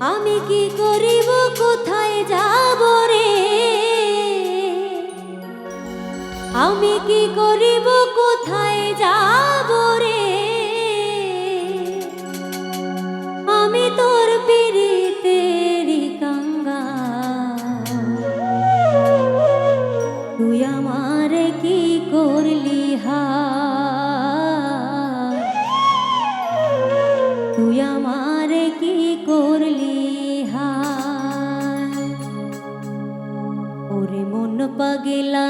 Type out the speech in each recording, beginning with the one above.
আমি কি করিব, কোথায় যাব রে? আমি কি করিব, কোথায় যাব রে? আমি তোর পিড়িতেরি কাঙ্গা তুই আমারে কি করলি হা? তুই আমারে কি করলি পাগলা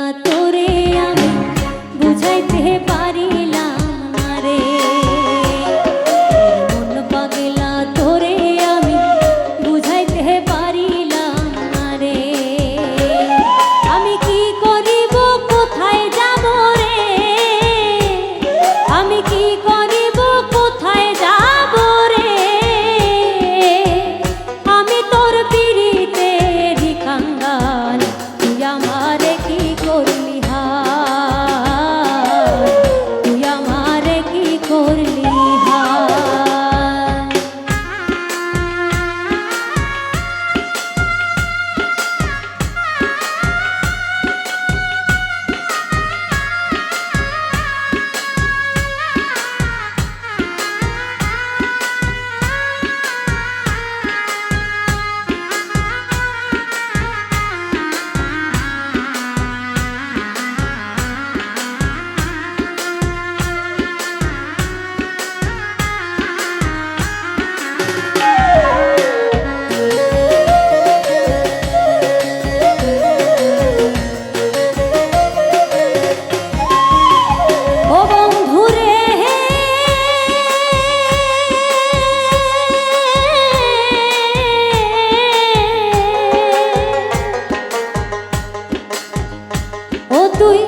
তুই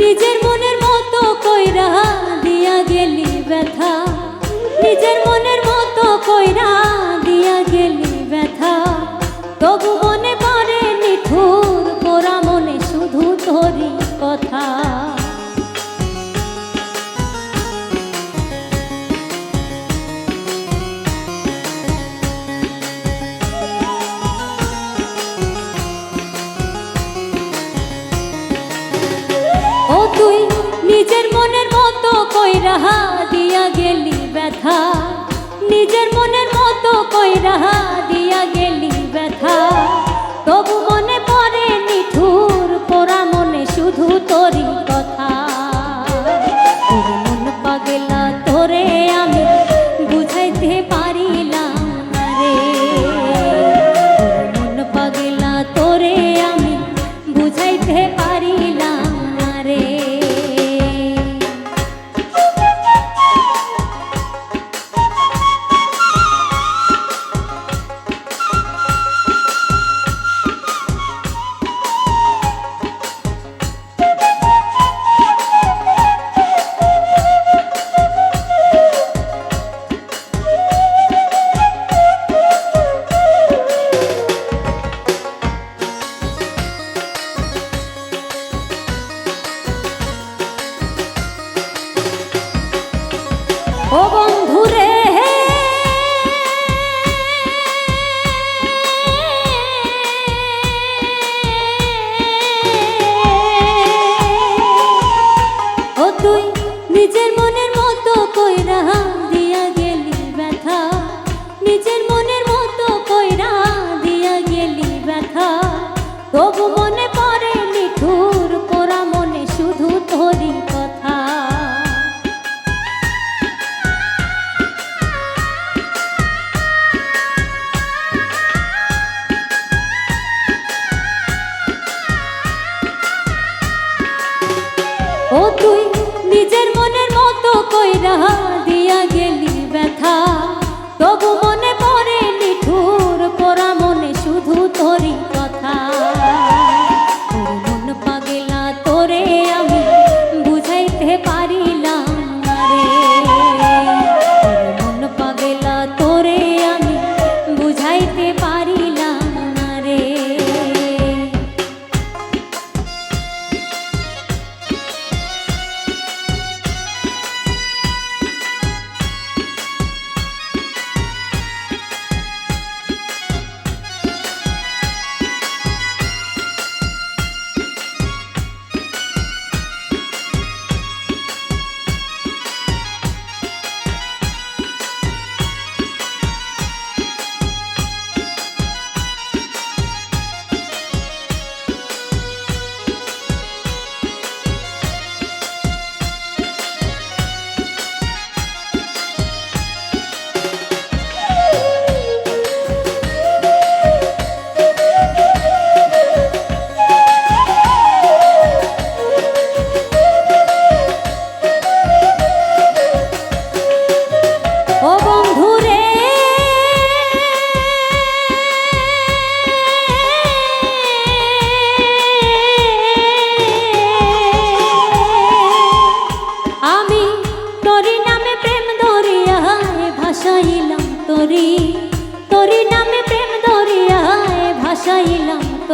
নিজের মনের মতো কইরা দিয়া গেলি ব্যথা। নিজের মনের মতো কইরা কইরা দিয়া গেলি ব্যথা। নিজের মনের মতো কইরা দিয়া গেলি ব্যথা।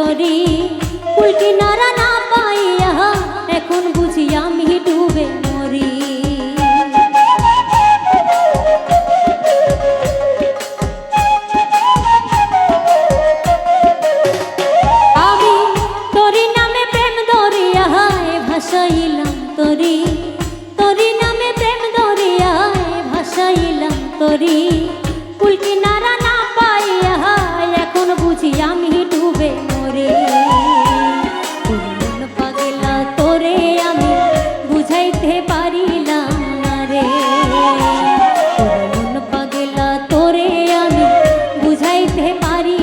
করি উল্টি নারা না পাইয়া এখন বুঝি আমি ডুবে পারি